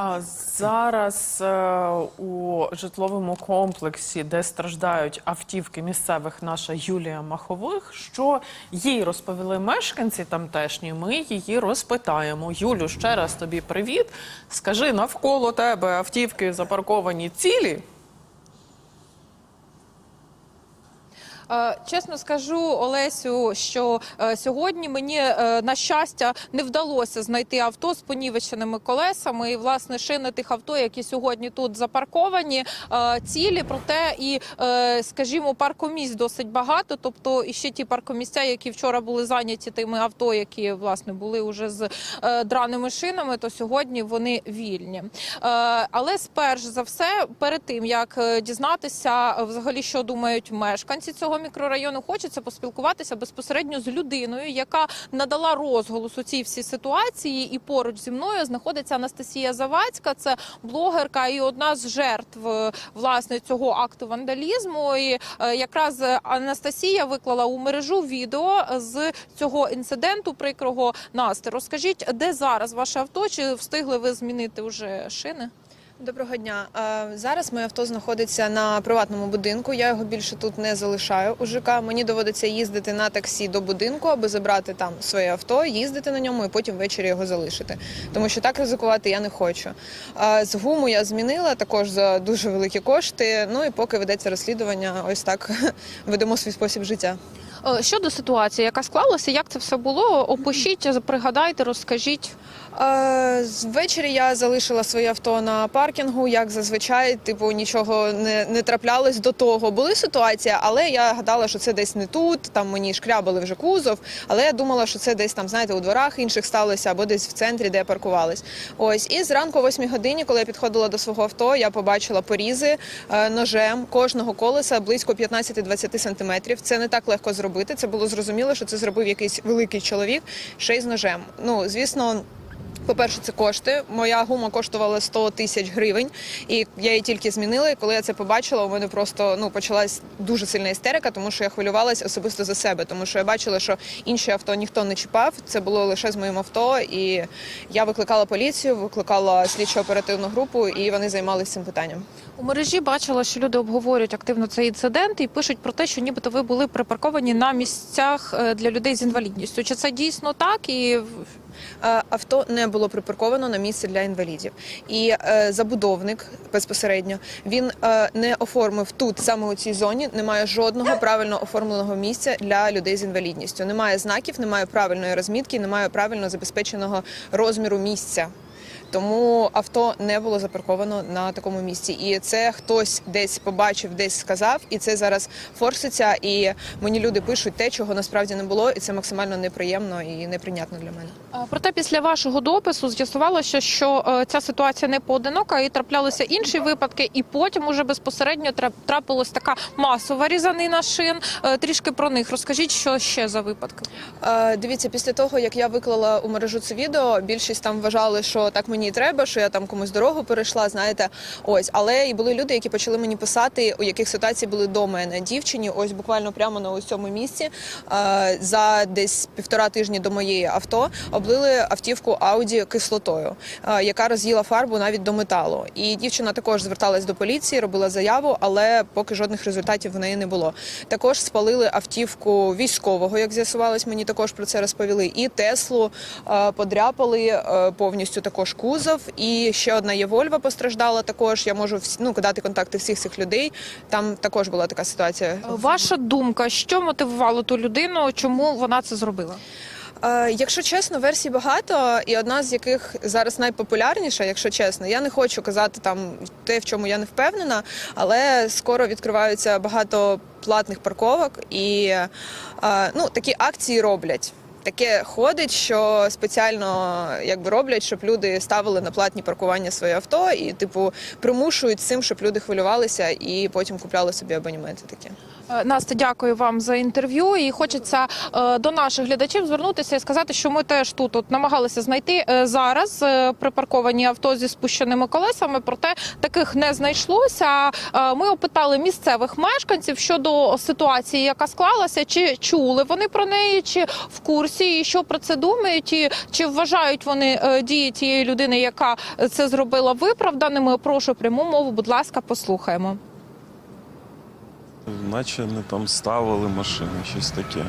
А зараз е, у житловому комплексі, де страждають автівки місцевих, наша Юлія Махових, що їй розповіли мешканці тамтешні, ми її розпитаємо. Юлю, ще раз тобі привіт. Скажи, навколо тебе автівки запарковані цілі? Чесно скажу, Олесю, що е, сьогодні мені е, на щастя не вдалося знайти авто з понівеченими колесами. І власне шини тих авто, які сьогодні тут запарковані, е, цілі. Проте і скажімо, паркомісць досить багато. Тобто і ще ті паркомісця, які вчора були зайняті тими авто, які власне були уже з драними шинами, то сьогодні вони вільні. Але сперш за все, перед тим як дізнатися взагалі, що думають мешканці цього мікрорайону, хочеться поспілкуватися безпосередньо з людиною, яка надала розголос у цій всій ситуації. І поруч зі мною знаходиться Анастасія Завадська, це блогерка і одна з жертв е, власне цього акту вандалізму. І е, якраз Анастасія виклала у мережу відео з цього інциденту прикрого Насти. Розкажіть, де зараз ваше авто? Чи встигли ви змінити вже шини? Доброго дня. Зараз моє авто знаходиться на приватному будинку. Я його більше тут не залишаю у ЖК. Мені доводиться їздити на таксі до будинку, аби забрати там своє авто, їздити на ньому і потім ввечері його залишити. Тому що так ризикувати я не хочу. З гуму я змінила також за дуже великі кошти. Ну і поки ведеться розслідування, ось так ведемо свій спосіб життя. Е, Щодо ситуації, яка склалася, як це все було? Опишіть, пригадайте, розкажіть. Е, Ввечері я залишила своє авто на паркінгу, як зазвичай, типу нічого не, не траплялось до того. Були ситуації, але я гадала, що це десь не тут. Там мені шкрябали вже кузов. Але я думала, що це десь там, знаєте, у дворах інших сталося або десь в центрі, де я паркувалась. Ось і зранку, о 8 годині, коли я підходила до свого авто, я побачила порізи е, ножем кожного колеса близько 15-20 сантиметрів. Це не так легко зробити. Це було зрозуміло, що це зробив якийсь великий чоловік ще й з ножем. Ну звісно. По-перше, це кошти. Моя гума коштувала 100 тисяч гривень, і я її тільки змінила. І коли я це побачила, у мене просто ну почалась дуже сильна істерика, тому що я хвилювалась особисто за себе, тому що я бачила, що інші авто ніхто не чіпав. Це було лише з моїм авто, і я викликала поліцію, викликала слідчо оперативну групу, і вони займалися цим питанням. У мережі бачила, що люди обговорюють активно цей інцидент і пишуть про те, що нібито ви були припарковані на місцях е, для людей з інвалідністю. Чи це дійсно так? І Авто не було припарковано на місце для інвалідів, і е, забудовник безпосередньо він е, не оформив тут, саме у цій зоні, немає жодного правильно оформленого місця для людей з інвалідністю. Немає знаків, немає правильної розмітки, немає правильно забезпеченого розміру місця. Тому авто не було запарковано на такому місці, і це хтось десь побачив, десь сказав, і це зараз форситься. І мені люди пишуть те, чого насправді не було, і це максимально неприємно і неприйнятно для мене. проте після вашого допису з'ясувалося, що е, ця ситуація не поодинока і траплялися інші випадки, і потім уже безпосередньо трапилась така масова різанина шин. Е, Трішки про них розкажіть, що ще за випадки. Е, Дивіться, після того як я виклала у мережу це відео, більшість там вважали, що так мені і треба, що я там комусь дорогу перейшла. Знаєте, ось, але і були люди, які почали мені писати, у яких ситуації були до мене. Дівчині, ось буквально прямо на ось цьому місці е, за десь півтора тижні до моєї авто облили автівку Ауді кислотою, е, яка роз'їла фарбу навіть до металу. І дівчина також зверталась до поліції, робила заяву, але поки жодних результатів в неї не було. Також спалили автівку військового, як з'ясувалось, мені також про це розповіли. І Теслу е, подряпали повністю також кузов. І ще одна є Вольва постраждала. Також я можу всі- ну, дати контакти всіх цих людей. Там також була така ситуація. Ваша думка, що мотивувало ту людину, чому вона це зробила? Е, Якщо чесно, версій багато, і одна з яких зараз найпопулярніша, якщо чесно, я не хочу казати там те, в чому я не впевнена, але скоро відкриваються багато платних парковок, і е, ну такі акції роблять. Таке ходить, що спеціально якби роблять, щоб люди ставили на платні паркування своє авто і, типу, примушують цим, щоб люди хвилювалися і потім купляли собі абонементи такі. Е, Настя, дякую вам за інтерв'ю. І хочеться е, до наших глядачів звернутися і сказати, що ми теж тут от намагалися знайти е, зараз припарковані авто зі спущеними колесами. Проте таких не знайшлося. Ми опитали місцевих мешканців щодо ситуації, яка склалася, чи чули вони про неї, чи в курсі, і що про це думають, і чи вважають вони дії тієї людини, яка це зробила виправданими. Прошу пряму мову, будь ласка, послухаємо. Наче не там ставили машини, щось таке.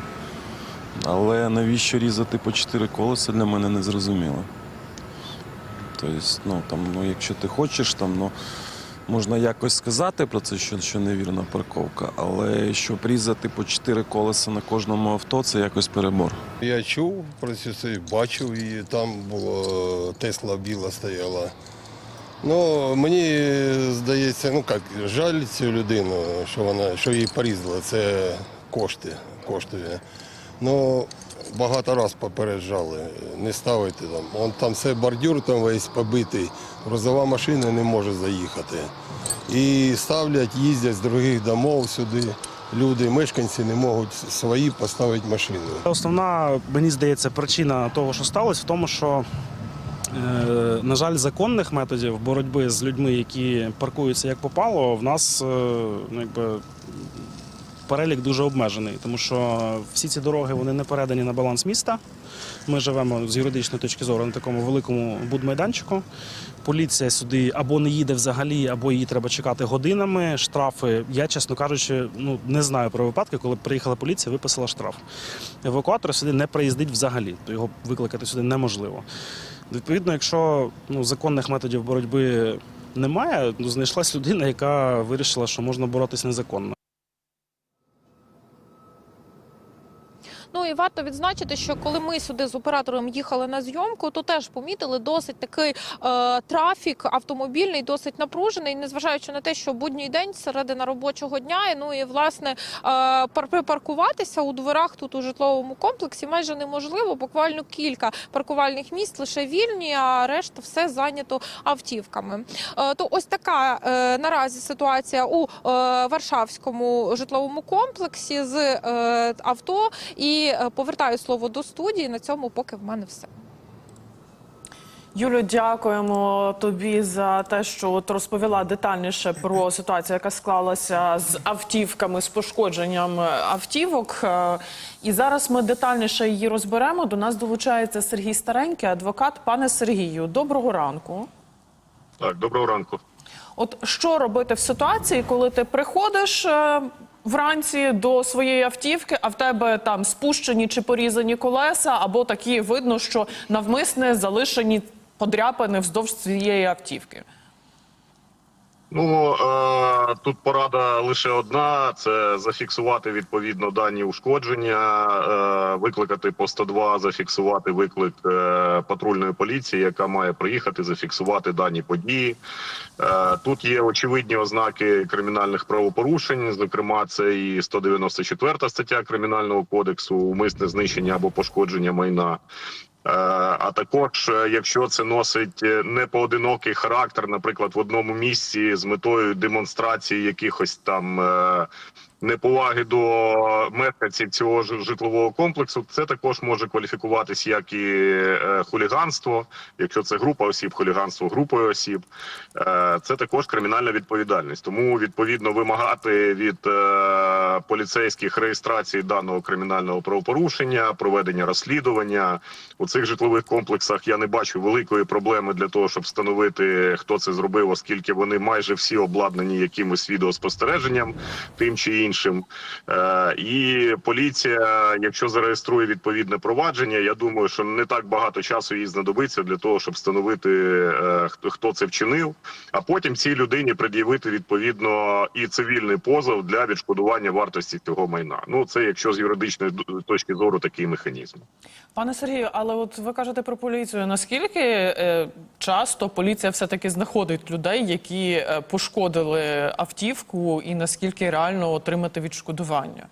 Але навіщо різати по чотири колеса для мене не зрозуміло. Тобто, ну там, ну якщо ти хочеш, там, ну можна якось сказати про це, що, що невірна парковка, але щоб різати по чотири колеса на кожному авто, це якось перебор. Я чув про це, бачив, і там було Тесла біла стояла. Ну, мені здається, ну як, жаль цю людину, що вона що її порізали. Це кошти коштує. Ну, багато разів попереджали, не ставити там. Вон там все бордюр там весь побитий, грузова машина не може заїхати. І ставлять, їздять з других домов сюди. Люди, мешканці не можуть свої поставити машину. Основна, мені здається, причина того, що сталося, в тому, що, на жаль, законних методів боротьби з людьми, які паркуються як попало, в нас е, ну, якби, перелік дуже обмежений, тому що всі ці дороги вони не передані на баланс міста. Ми живемо з юридичної точки зору на такому великому будмайданчику. Поліція сюди або не їде взагалі, або її треба чекати годинами. Штрафи. Я, чесно кажучи, ну не знаю про випадки, коли приїхала поліція, виписала штраф. Евакуатор сюди не приїздить взагалі, то його викликати сюди неможливо. Відповідно, якщо ну, законних методів боротьби немає, ну, знайшлась людина, яка вирішила, що можна боротись незаконно. І варто відзначити, що коли ми сюди з оператором їхали на зйомку, то теж помітили досить такий е, трафік автомобільний, досить напружений, незважаючи на те, що будній день середина робочого дня. І, ну і власне е, припаркуватися у дворах тут у житловому комплексі майже неможливо. Буквально кілька паркувальних місць лише вільні, а решта все зайнято автівками. Е, то ось така е, наразі ситуація у е, Варшавському житловому комплексі з е, авто. І повертаю слово до студії. На цьому поки в мене все. Юлю, дякуємо тобі за те, що от розповіла детальніше про ситуацію, яка склалася з автівками, з пошкодженням автівок. Е, І зараз ми детальніше її розберемо. До нас долучається Сергій Старенький, адвокат. Пане Сергію, доброго ранку. Так, доброго ранку. От що робити в ситуації, коли ти приходиш е, вранці до своєї автівки, а в тебе там спущені чи порізані колеса, або такі видно, що навмисне залишені подряпини вздовж цієї автівки? Ну тут порада лише одна: це зафіксувати відповідно дані ушкодження, викликати по 102, зафіксувати виклик е, патрульної поліції, яка має приїхати, зафіксувати дані події. Е, тут є очевидні ознаки кримінальних правопорушень. Зокрема, це і 194 стаття кримінального кодексу, умисне знищення або пошкодження майна. Е, А також, е, якщо це носить е, непоодинокий характер, наприклад, в одному місці з метою демонстрації якихось там неповаги до мешканців цього житлового комплексу, це також може кваліфікуватись як і е, хуліганство, якщо це група осіб, хуліганство групою осіб, Е, це також кримінальна відповідальність. Тому відповідно вимагати від е, поліцейських реєстрації даного кримінального правопорушення, проведення розслідування у цих житлових комплексах. Я не бачу великої проблеми для того, щоб встановити, хто це зробив, оскільки вони майже всі обладнані якимось відеоспостереженням, тим чи іншим. Е, і поліція, якщо зареєструє відповідне провадження, я думаю, що не так багато часу їй знадобиться для того, щоб встановити е, хто, це вчинив. А потім цій людині пред'явити відповідно і цивільний позов для відшкодування вартості цього майна. Ну це якщо з юридичної точки зору такий механізм. Пане Сергію, але от ви кажете про поліцію. Наскільки е, часто поліція все-таки знаходить людей, які пошкодили автівку, і наскільки реально отримати відшкодування?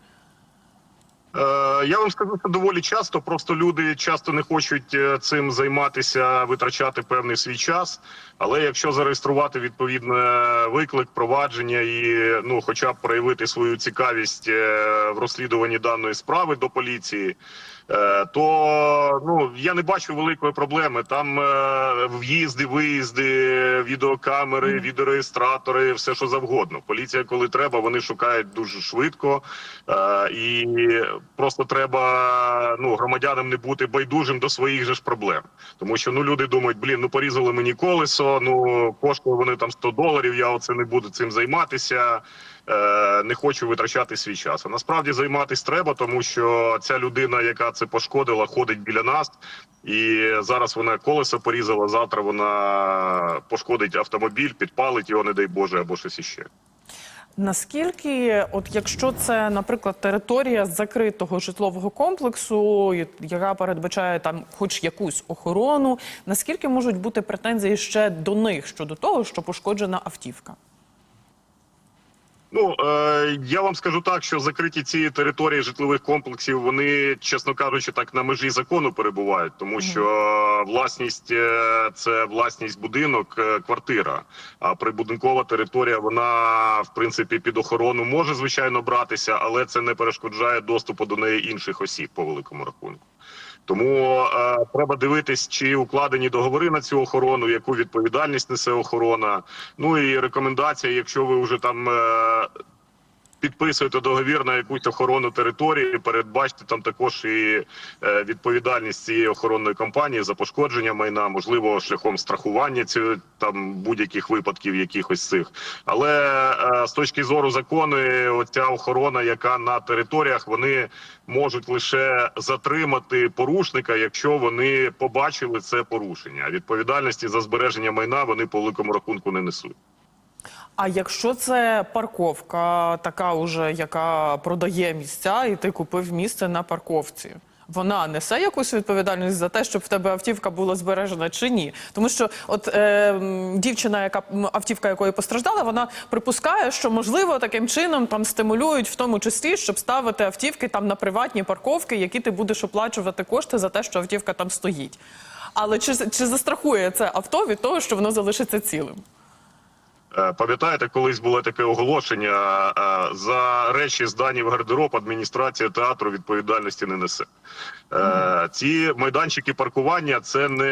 Е, я вам скажу, що доволі часто. Просто люди часто не хочуть е, цим займатися, витрачати певний свій час. Але якщо зареєструвати відповідне виклик, провадження і ну, хоча б проявити свою цікавість е, в розслідуванні даної справи до поліції, то ну я не бачу великої проблеми. Там е, в'їзди, виїзди, відеокамери, відеореєстратори, все що завгодно. Поліція, коли треба, вони шукають дуже швидко. Е, і просто треба ну громадянам не бути байдужим до своїх же ж проблем, тому що ну люди думають, блін, ну порізали мені колесо, ну коштує вони там 100 доларів. Я оце не буду цим займатися. Е, не хочу витрачати свій час. А насправді займатися треба, тому що ця людина, яка це пошкодила, ходить біля нас, і зараз вона колесо порізала. Завтра вона пошкодить автомобіль, підпалить його, не дай Боже, або щось іще. Наскільки, от якщо це, наприклад, територія закритого житлового комплексу, яка передбачає там хоч якусь охорону, наскільки можуть бути претензії ще до них щодо того, що пошкоджена автівка? Ну е, я вам скажу так, що закриті ці території житлових комплексів, вони, чесно кажучи, так на межі закону перебувають, тому що власність е, це власність будинок, е, квартира. А прибудинкова територія, вона в принципі під охорону може звичайно братися, але це не перешкоджає доступу до неї інших осіб по великому рахунку. Тому е, треба дивитись, чи укладені договори на цю охорону, яку відповідальність несе охорона. Ну і рекомендація, якщо ви вже там. Е, Підписуєте договір на якусь охорону території, передбачте там також і е, відповідальність цієї охоронної компанії за пошкодження майна, можливо, шляхом страхування ці там будь-яких випадків, якихось цих. Але е, з точки зору закону, оця охорона, яка на територіях, вони можуть лише затримати порушника, якщо вони побачили це порушення. Відповідальності за збереження майна вони по великому рахунку не несуть. А якщо це парковка, така уже, яка продає місця, і ти купив місце на парковці. Вона несе якусь відповідальність за те, щоб в тебе автівка була збережена чи ні? Тому що, от е, дівчина, яка автівка якої постраждала, вона припускає, що можливо таким чином там стимулюють, в тому числі, щоб ставити автівки там на приватні парковки, які ти будеш оплачувати кошти за те, що автівка там стоїть. Але чи, чи застрахує це авто від того, що воно залишиться цілим? Е, Пам'ятаєте, колись було таке оголошення е, за речі здані в гардероб адміністрація театру відповідальності не несе. Е, Ці майданчики паркування це не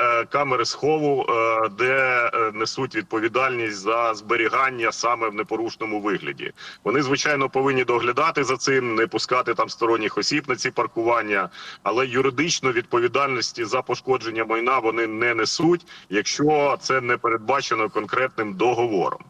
е, камери схову, е, де несуть відповідальність за зберігання саме в непорушному вигляді. Вони звичайно повинні доглядати за цим, не пускати там сторонніх осіб на ці паркування, але юридично відповідальності за пошкодження майна вони не несуть, якщо це не передбачено конкретним договором.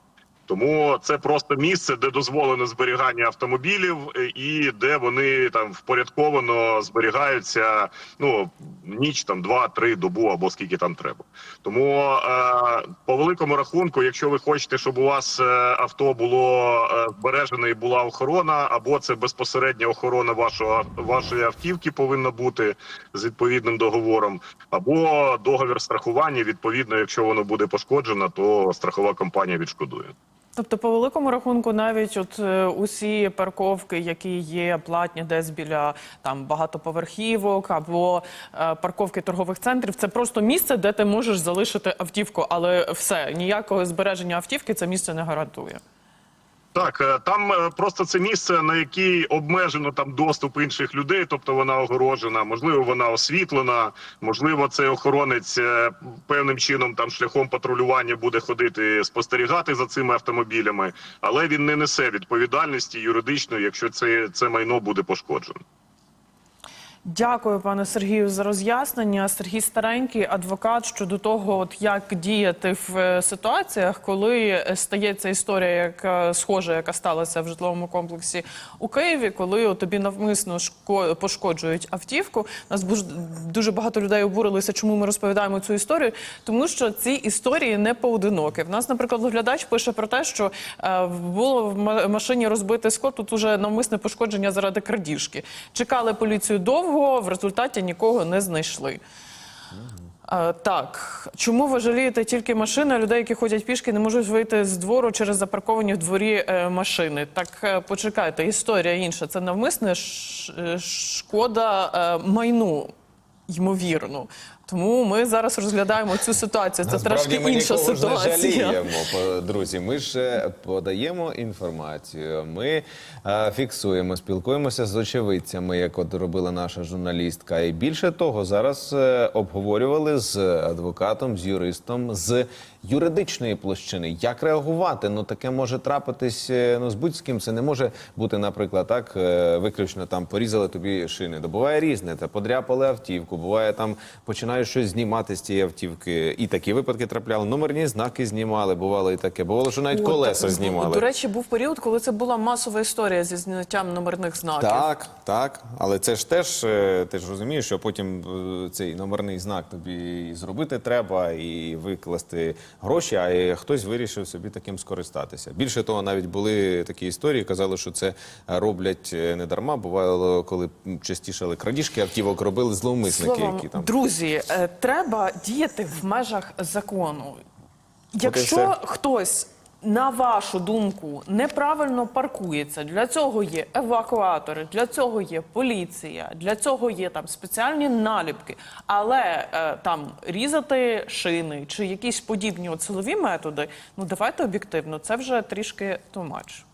Тому це просто місце, де дозволено зберігання автомобілів, е, і де вони там впорядковано зберігаються. Ну ніч там два-три добу або скільки там треба. Тому е, по великому рахунку, якщо ви хочете, щоб у вас е, авто було е, збережене і була охорона, або це безпосередня охорона вашого вашої автівки повинна бути з відповідним договором, або договір страхування. Відповідно, якщо воно буде пошкоджено, то страхова компанія відшкодує. Тобто, по великому рахунку, навіть от е, усі парковки, які є платні десь біля там багатоповерхівок або е, парковки торгових центрів, це просто місце, де ти можеш залишити автівку, але все ніякого збереження автівки це місце не гарантує. Так, е, там е, просто це місце, на якій обмежено там доступ інших людей, тобто вона огорожена, можливо, вона освітлена, можливо, цей охоронець е, певним чином там шляхом патрулювання буде ходити, спостерігати за цими автомобілями, але він не несе відповідальності юридичної, якщо це, це майно буде пошкоджено. Дякую, пане Сергію, за роз'яснення. Сергій Старенький, адвокат щодо того, от як діяти в е, ситуаціях, коли е, стається історія, яка схожа, яка сталася в житловому комплексі у Києві, коли от тобі навмисно шко- пошкоджують автівку. Нас дуже багато людей обурилися, чому ми розповідаємо цю історію, тому що ці історії не поодинокі. В нас, наприклад, глядач пише про те, що е, було в машині розбите скло, тут уже навмисне пошкодження заради крадіжки. Чекали поліцію довго, в результаті нікого не знайшли. А, так, чому ви жалієте тільки машини, а людей, які ходять пішки, не можуть вийти з двору через запарковані в дворі е, машини? Так е, почекайте, історія інша. Це навмисне е, шкода е, майну, ймовірно. Тому ми зараз розглядаємо цю ситуацію. Це Насправді трошки ми інша нікого ж не жаліємо, друзі. Ми ж подаємо інформацію, ми е, фіксуємо, спілкуємося з очевидцями, як от робила наша журналістка. І більше того, зараз е, обговорювали з адвокатом, з юристом з юридичної площини. Як реагувати? Ну таке може трапитись е, ну, з будь-ким. Це не може бути, наприклад, так е, виключно там порізали тобі шини. Буває різне. Та подряпали автівку, буває там починають щось знімати з тієї автівки. І такі випадки трапляли. Номерні знаки знімали, бувало і таке. Бувало, що навіть колеса До знімали. речі, був період, коли це була масова історія зі зняттям номерних знаків. Так, так, але це ж теж е, ти ж розумієш, що потім е, цей номерний знак тобі і зробити треба, і викласти гроші, а хтось вирішив собі таким скористатися. Більше того, навіть були такі історії, казали, що це роблять е, не дарма. Бувало, коли частішали крадіжки автівок, робили зловмисники, Словом, які там друзі, треба діяти в межах закону. Якщо хтось. На вашу думку, неправильно паркується. Для цього є евакуатори, для цього є поліція, для цього є там спеціальні наліпки. Але е, там різати шини чи якісь подібні от силові методи, ну давайте об'єктивно, це вже трішки тумач.